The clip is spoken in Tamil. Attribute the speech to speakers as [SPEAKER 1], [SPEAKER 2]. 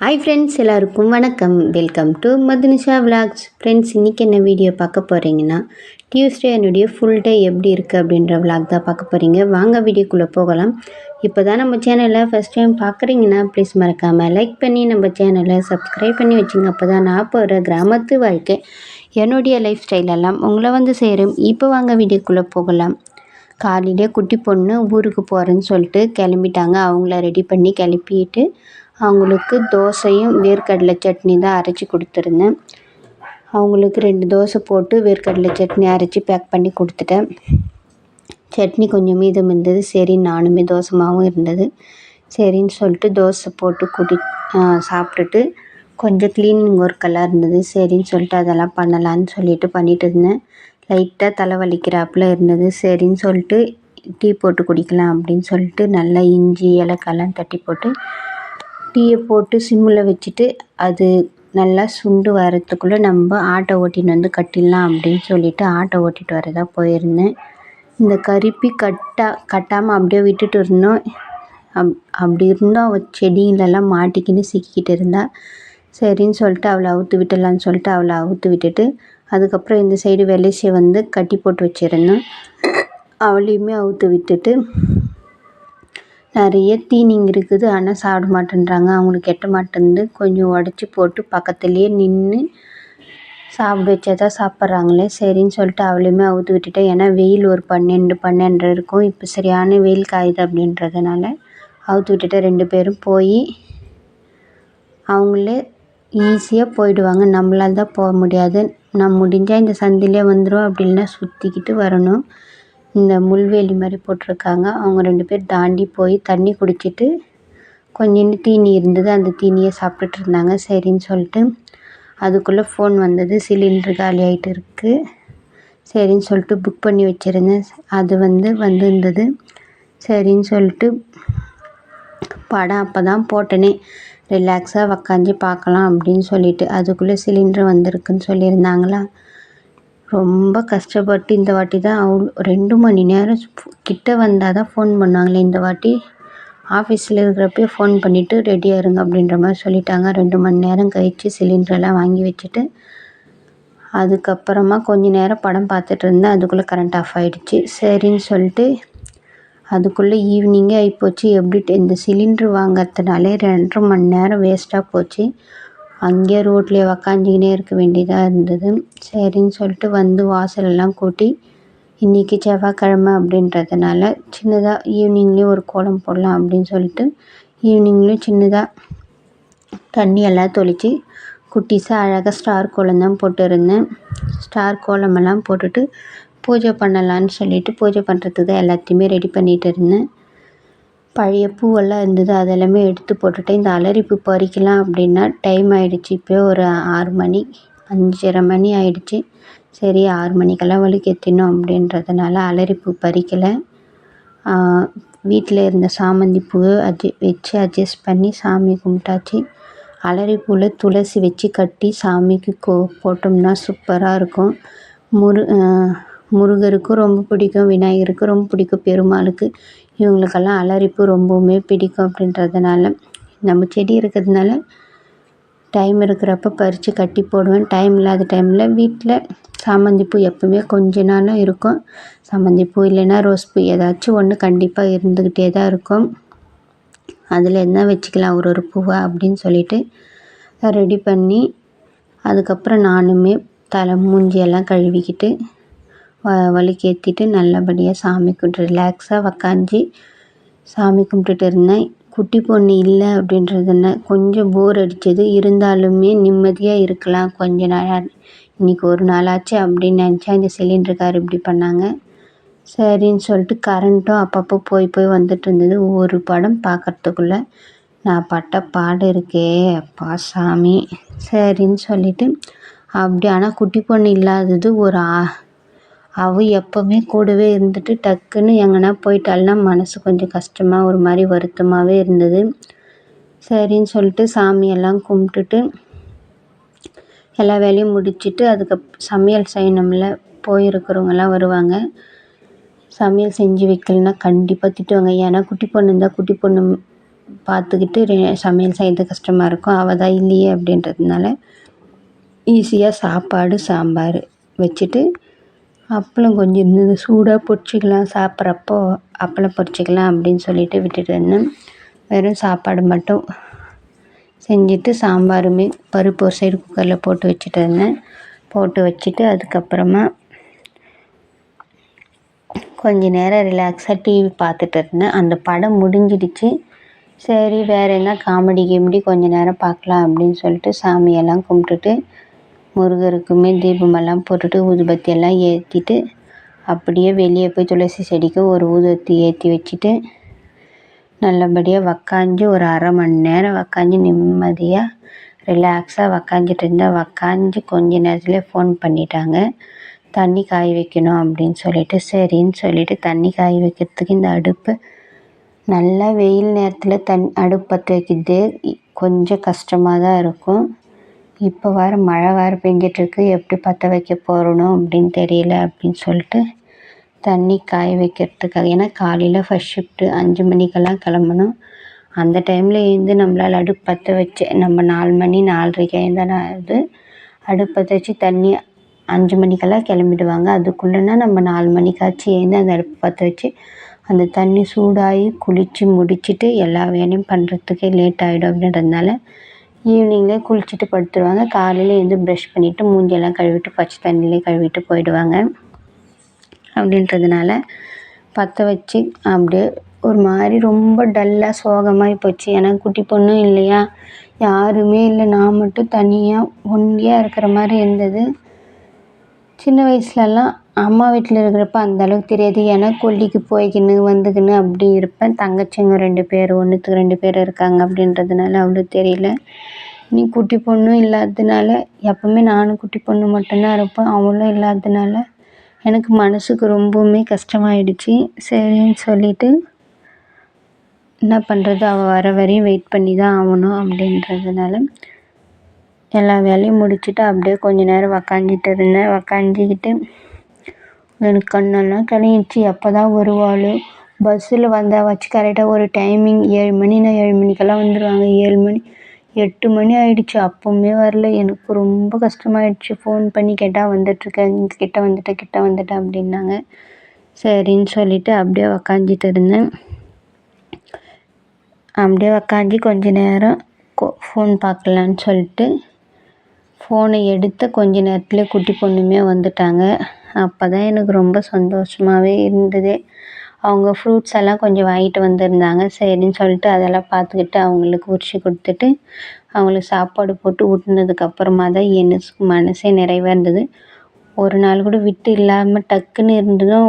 [SPEAKER 1] ஹாய் ஃப்ரெண்ட்ஸ் எல்லாருக்கும் வணக்கம். Welcome to Madhunisha vlogs friends இன்றைக்கி என்ன வீடியோ பார்க்க போகிறீங்கன்னா டியூஸ்டே என்னுடைய ஃபுல் டே எப்படி இருக்குது அப்படின்ற விலாக் தான் பார்க்க போகிறீங்க வாங்க வீடியோக்குள்ளே போகலாம். இப்போ தான் நம்ம சேனலை ஃபஸ்ட் டைம் பார்க்குறீங்கன்னா ப்ளீஸ் மறக்காமல் லைக் பண்ணி நம்ம சேனலை சப்ஸ்கிரைப் பண்ணி வச்சுங்க. அப்போ தான் நான் போகிற கிராமத்து வாழ்க்கை என்னுடைய லைஃப் ஸ்டைல் எல்லாம் உங்களை வந்து சேரும். இப்போ வாங்க வீடியோக்குள்ளே போகலாம். காலையிலே குட்டி பொண்ணு ஊருக்கு போகிறேன்னு சொல்லிட்டு கிளம்பிட்டாங்க. அவங்கள ரெடி பண்ணி கிளப்பிட்டு அவங்களுக்கு தோசையும் வேர்க்கடலை சட்னி தான் அரைச்சி கொடுத்துருந்தேன். அவங்களுக்கு ரெண்டு தோசை போட்டு வேர்க்கடலை சட்னி அரைச்சி பேக் பண்ணி கொடுத்துட்டேன். சட்னி கொஞ்சம் மீதம் இருந்தது. சரி நானுமே தோசை மாவும் இருந்தது. சரின்னு சொல்லிட்டு தோசை போட்டு குடி சாப்பிட்டுட்டு கொஞ்சம் க்ளீனிங் ஒர்க்கெல்லாம் இருந்தது. சரின்னு சொல்லிட்டு அதெல்லாம் பண்ணலான்னு சொல்லிட்டு பண்ணிகிட்டு இருந்தேன். லைட்டாக தலை வலிக்கிறாப்புல இருந்தது. சரின்னு சொல்லிட்டு டீ போட்டு குடிக்கலாம் அப்படின்னு சொல்லிட்டு நல்லா இஞ்சி ஏலக்காயெல்லாம் தட்டி போட்டு டீயை போட்டு சிம்மில் வச்சுட்டு அது நல்லா சுண்டு வரத்துக்குள்ளே நம்ம ஆட்டை ஓட்டின்னு வந்து கட்டிடலாம் அப்படின்னு சொல்லிட்டு ஆட்டை ஓட்டிட்டு வரதா போயிருந்தேன். இந்த கருப்பி கட்டா கட்டாமல் அப்படியே விட்டுட்டு இருந்தோம். அப் அப்படி இருந்தோம். அவள் செடிங்களெல்லாம் மாட்டிக்கின்னு சிக்கிக்கிட்டு இருந்தா. சரின்னு சொல்லிட்டு அவளை அவுத்து விட்டலான்னு சொல்லிட்டு அவளை அவுத்து விட்டுட்டு அதுக்கப்புறம் இந்த சைடு வெள்ளசியை வந்து கட்டி போட்டு வச்சுருந்தேன் அவளையுமே அவுத்து விட்டுட்டு நிறைய தீனிங்க இருக்குது. ஆனால் சாப்பிட மாட்டேன்றாங்க. அவங்களுக்கு எட்ட மாட்டேன்து கொஞ்சம் உடச்சி போட்டு பக்கத்துலேயே நின்று சாப்பிட வச்சா தான் சாப்பிட்றாங்களே. சரின்னு சொல்லிட்டு அவளையுமே அவுத்து விட்டுட்டேன். ஏன்னா வெயில் ஒரு பன்னெண்டு பன்னெண்டரை இருக்கும். இப்போ சரியான வெயில் காயுது அப்படின்றதுனால அவுத்து விட்டுட்டு ரெண்டு பேரும் போய். அவங்களே ஈஸியாக போயிடுவாங்க. நம்மளால் தான் போக முடியாது. நான் முடிஞ்சால் இந்த சந்திலே வந்துடும் அப்படி இல்லைன்னா சுற்றிக்கிட்டு வரணும். இந்த முள்வேலி மாதிரி போட்டிருக்காங்க. அவங்க ரெண்டு பேர் தாண்டி போய் தண்ணி குடிச்சிட்டு கொஞ்சோண்டு தீனி இருந்தது. அந்த தீனியை சாப்பிட்டுட்டு இருந்தாங்க. சரின்னு சொல்லிட்டு அதுக்குள்ளே ஃபோன் வந்தது. சிலிண்ட்ரு காலி ஆகிட்டு இருக்குது சரின்னு சொல்லிட்டு புக் பண்ணி வச்சுருந்தேன். அது வந்து வந்திருந்தது. சரின்னு சொல்லிட்டு படம் அப்போ தான் போட்டேனே ரிலாக்ஸாக உக்காந்து பார்க்கலாம் அப்படின்னு சொல்லிட்டு. அதுக்குள்ளே சிலிண்டர் வந்திருக்குன்னு சொல்லியிருந்தாங்களா? ரொம்ப கஷ்டப்பட்டு இந்த வாட்டி தான் அவ் ரெண்டு மணி நேரம் கிட்ட வந்தால் தான் ஃபோன் பண்ணாங்களே இந்த வாட்டி. ஆஃபீஸில் இருக்கிறப்பயே ஃபோன் பண்ணிவிட்டு ரெடியாக இருங்க அப்படின்ற மாதிரி சொல்லிட்டாங்க. ரெண்டு மணி நேரம் கழித்து சிலிண்டரெல்லாம் வாங்கி வச்சுட்டு அதுக்கப்புறமா கொஞ்ச நேரம் படம் பார்த்துட்டு இருந்தேன். அதுக்குள்ளே கரண்ட் ஆஃப் ஆகிடுச்சு சரின்னு சொல்லிட்டு அதுக்குள்ளே ஈவினிங்கே ஆகிப்போச்சு எப்படி இந்த சிலிண்ட்ரு வாங்கிறதுனாலே ரெண்டரை மணி நேரம் வேஸ்ட்டாக போச்சு. அங்கேயே ரோட்லேயே உக்காந்துக்கினே இருக்க வேண்டியதாக இருந்தது. சரின்னு சொல்லிட்டு வந்து வாசலெல்லாம் கூட்டி இன்றைக்கி செவ்வாய்க்கிழம அப்படின்றதுனால சின்னதாக ஈவினிங்லேயும் ஒரு கோலம் போடலாம் அப்படின்னு சொல்லிட்டு ஈவினிங்லேயும் சின்னதாக தண்ணி எல்லாம் தொளித்து குட்டிஸாக அழகாக ஸ்டார் கோலம் தான் போட்டுருந்தேன். ஸ்டார் கோலமெல்லாம் போட்டுட்டு பூஜை பண்ணலான்னு சொல்லிட்டு பூஜை பண்ணுறதுக்கு தான் எல்லாத்தையுமே ரெடி பண்ணிகிட்டு இருந்தேன். பழைய பூவெல்லாம் இருந்தது அதெல்லாமே எடுத்து போட்டுட்டேன். இந்த அலரிப்பூ பறிக்கலாம் அப்படின்னா டைம் ஆகிடுச்சி இப்போயே ஒரு ஆறு மணி அஞ்சரை மணி ஆகிடுச்சி சரி ஆறு மணிக்கெல்லாம் வழுக்கேற்றணும் அப்படின்றதுனால அலரிப்பூ பறிக்கலை. வீட்டில் இருந்த சாமந்தி பூவை அட்ஜ வச்சு அட்ஜஸ்ட் பண்ணி சாமி கும்பிட்டாச்சு. அலரிப்பூவில் துளசி வச்சு கட்டி சாமிக்கு கோ போட்டோம்னா சூப்பராக இருக்கும். முரு முருகருக்கும் ரொம்ப பிடிக்கும் விநாயகருக்கும் ரொம்ப பிடிக்கும் பெருமாளுக்கு. இவங்களுக்கெல்லாம் அலரிப்பூ ரொம்பவுமே பிடிக்கும் அப்படின்றதுனால நம்ம செடி இருக்கிறதுனால டைம் இருக்கிறப்ப பறித்து கட்டி போடுவேன். டைம் இல்லாத டைமில் வீட்டில் சாமந்தி பூ எப்போவுமே கொஞ்ச நாளும் இருக்கும். சாமந்தி பூ இல்லைன்னா ரோஸ் பூ ஏதாச்சும் ஒன்று கண்டிப்பாக இருந்துக்கிட்டே தான் இருக்கும். அதில் என்ன வச்சுக்கலாம்? ஒரு ஒரு பூவை அப்படின்னு சொல்லிட்டு ரெடி பண்ணி அதுக்கப்புறம் நானுமே தலை மூஞ்சியெல்லாம் கழுவிக்கிட்டு வ நல்லபடியாக சாமி கும்பிட்டு ரிலாக்ஸாக உக்காந்து சாமி கும்பிட்டுட்டு இருந்தேன். குட்டி பொண்ணு இல்லை அப்படின்றதுன கொஞ்சம் போர் அடித்தது இருந்தாலுமே நிம்மதியாக இருக்கலாம். கொஞ்ச நாளாக இன்றைக்கி ஒரு நாளாச்சு அப்படின்னு நினச்சா இந்த சிலிண்டருக்கார் இப்படி பண்ணாங்க. சரின்னு சொல்லிட்டு கரண்ட்டும் அப்பப்போ போய் போய் வந்துட்டு இருந்தது. ஒரு படம் பார்க்குறதுக்குள்ள நான் பட்ட பாடு இருக்கே அப்பா சாமி. சரின்னு சொல்லிட்டு அப்படி. ஆனால் குட்டி பொண்ணு இல்லாதது ஒரு ஆ அவள் எப்போவுமே கூடவே இருந்துட்டு டக்குன்னு எங்கேனா போயிட்டாள்னா மனசு கொஞ்சம் கஷ்டமாக ஒரு மாதிரி வருத்தமாகவே இருந்தது. சரின்னு சொல்லிட்டு சாமியெல்லாம் கும்பிட்டுட்டு எல்லா வேலையும் முடிச்சுட்டு அதுக்கு சமையல் செய்யணும்ல போயிருக்கிறவங்கெல்லாம் வருவாங்க. சமையல் செஞ்சு வைக்கலன்னா கண்டிப்பாக திட்டுவாங்க. ஏன்னா குட்டி பொண்ணு இருந்தால் குட்டி பொண்ணு பார்த்துக்கிட்டு சமையல் செய்கிறது கஷ்டமாக இருக்கும். அவள் தான் இல்லையே அப்படின்றதுனால ஈஸியாக சாப்பாடு சாம்பார் வச்சுட்டு அப்பளம் கொஞ்சம் இருந்தது. சூடாக பொரிச்சிக்கலாம் சாப்பிட்றப்போ அப்பளம் பொரிச்சிக்கலாம் அப்படின்னு சொல்லிட்டு விட்டுட்டு இருந்தேன். வெறும் சாப்பாடு மட்டும் செஞ்சுட்டு சாம்பாருமே பருப்பு ஒரு சைடு குக்கரில் போட்டு வச்சுட்டு இருந்தேன். போட்டு வச்சுட்டு அதுக்கப்புறமா கொஞ்ச நேரம் ரிலாக்ஸாக டிவி பார்த்துட்டு இருந்தேன். அந்த படம் முடிஞ்சிடுச்சு. சரி வேறு என்ன காமெடி கிமெடி கொஞ்ச நேரம் பார்க்கலாம் அப்படின்னு சொல்லிட்டு சாமியெல்லாம் கும்பிட்டுட்டு முருகருக்குமே தீபமெல்லாம் போட்டுட்டு ஊதுபத்தி எல்லாம் ஏற்றிட்டு அப்படியே வெளியே போய் துளசி செடிக்கு ஒரு ஊதுபத்தி ஏற்றி வச்சுட்டு நல்லபடியாக உக்காஞ்சி ஒரு அரை மணி நேரம் உக்காஞ்சி நிம்மதியாக ரிலாக்ஸாக உக்காஞ்சிட்டு இருந்தால் உக்காஞ்சி கொஞ்ச நேரத்தில் ஃபோன் பண்ணிட்டாங்க. தண்ணி காய வைக்கணும் அப்படின்னு சொல்லிட்டு சரின்னு சொல்லிட்டு தண்ணி காய வைக்கிறதுக்கு இந்த அடுப்பு நல்லா வெயில் நேரத்தில் தண் அடுப்பு பற்ற வைக்கிறது கொஞ்சம் கஷ்டமாக தான் இருக்கும். இப்போ வேறு மழை வேறு பெஞ்சிட்ருக்கு எப்படி பற்ற வைக்க போகிறணும் அப்படின்னு தெரியல அப்படின்னு சொல்லிட்டு தண்ணி காய வைக்கிறதுக்காக. ஏன்னா காலையில் ஃபஸ்ட் ஷிஃப்ட்டு அஞ்சு மணிக்கெல்லாம் கிளம்பணும். அந்த டைமில் எழுந்து நம்மளால் அடுப்பு பற்ற வச்சு நம்ம நாலு மணி நாலரைக்கு எழுந்தானா அது அடுப்பு பற்ற வச்சு தண்ணி அஞ்சு மணிக்கெல்லாம் கிளம்பிடுவாங்க. அதுக்குள்ளேனா நம்ம நாலு மணிக்காச்சும் எழுந்து அந்த அடுப்பு பற்ற வச்சு அந்த தண்ணி சூடாகி குளித்து முடிச்சுட்டு எல்லா வேலையும் பண்ணுறதுக்கே லேட் ஆகிடும் அப்படின்றதுனால ஈவினிங்லேயே குளிச்சுட்டு படுத்துருவாங்க. காலையில் எழுந்து ப்ரஷ் பண்ணிவிட்டு மூஞ்சியெல்லாம் கழுவிட்டு பச்சை தண்ணியிலே கழுவிட்டு போயிடுவாங்க. அப்படின்றதுனால பற்ற வச்சு அப்படியே ஒரு மாதிரி ரொம்ப டல்லாக சோகமாகி போச்சு. ஏன்னா குட்டி பொண்ணும் இல்லையா? யாருமே இல்லை. நான் மட்டும் தனியாக ஒண்டியாக இருக்கிற மாதிரி இருந்தது. சின்ன வயசுலலாம் அம்மா வீட்டில் இருக்கிறப்ப அந்த அளவுக்கு தெரியாது. ஏன்னா கொல்லிக்கு போய்க்கின்னு வந்துக்கின்னு அப்படி இருப்பேன். தங்கச்சிங்க ரெண்டு பேர் ஒன்றுத்துக்கு ரெண்டு பேர் இருக்காங்க அப்படின்றதுனால அவ்வளோ தெரியல. நீ குட்டி பொண்ணும் இல்லாததுனால எப்போவுமே நானும் குட்டி பொண்ணு மட்டும்தான் இருப்பேன். அவளும் இல்லாததுனால எனக்கு மனசுக்கு ரொம்பவுமே கஷ்டமாயிடுச்சு. சரின்னு சொல்லிட்டு என்ன பண்ணுறது அவள் வர வரையும் வெயிட் பண்ணி தான் ஆகணும் அப்படின்றதுனால எல்லா வேலையும் முடிச்சுட்டு அப்படியே கொஞ்ச நேரம் உக்காஞ்சிட்டு இருந்தேன். உக்காஞ்சிக்கிட்டு எனக்கு கண்ணெல்லாம் கலங்கிடுச்சு எப்போ தான் வருவாள்? பஸ்ஸில் வந்தால் வச்சு கரெக்டாக ஒரு டைமிங் ஏழு மணினா ஏழு மணிக்கெல்லாம் வந்துடுவாங்க ஏழு மணி எட்டு மணி ஆகிடுச்சு அப்போவுமே வரல. எனக்கு ரொம்ப கஷ்டமாயிடுச்சு. ஃபோன் பண்ணி கேட்டால் வந்துட்டுருக்கேன். கிட்ட வந்துட்டேன் கிட்ட வந்துட்டேன் அப்படின்னாங்க. சரின்னு சொல்லிவிட்டு அப்படியே உக்காந்துட்டு இருந்தேன். அப்படியே உக்காந்து கொஞ்ச நேரம் ஃபோன் பார்க்கலான்னு சொல்லிட்டு ஃபோனை எடுத்த கொஞ்ச நேரத்தில் குட்டி பொண்ணுமே வந்துட்டாங்க. அப்போ தான் எனக்கு ரொம்ப சந்தோஷமாகவே இருந்தது. அவங்க ஃப்ரூட்ஸ் எல்லாம் கொஞ்சம் வாங்கிட்டு வந்திருந்தாங்க. சரின்னு சொல்லிட்டு அதெல்லாம் பார்த்துக்கிட்டு அவங்களுக்கு உரிச்சு கொடுத்துட்டு அவங்களுக்கு சாப்பாடு போட்டு ஊட்டினதுக்கப்புறமா தான் எனக்கு மனசே நிறைவாக இருந்தது ஒரு நாள் கூட விட்டு இல்லாமல் டக்குன்னு இருந்ததும்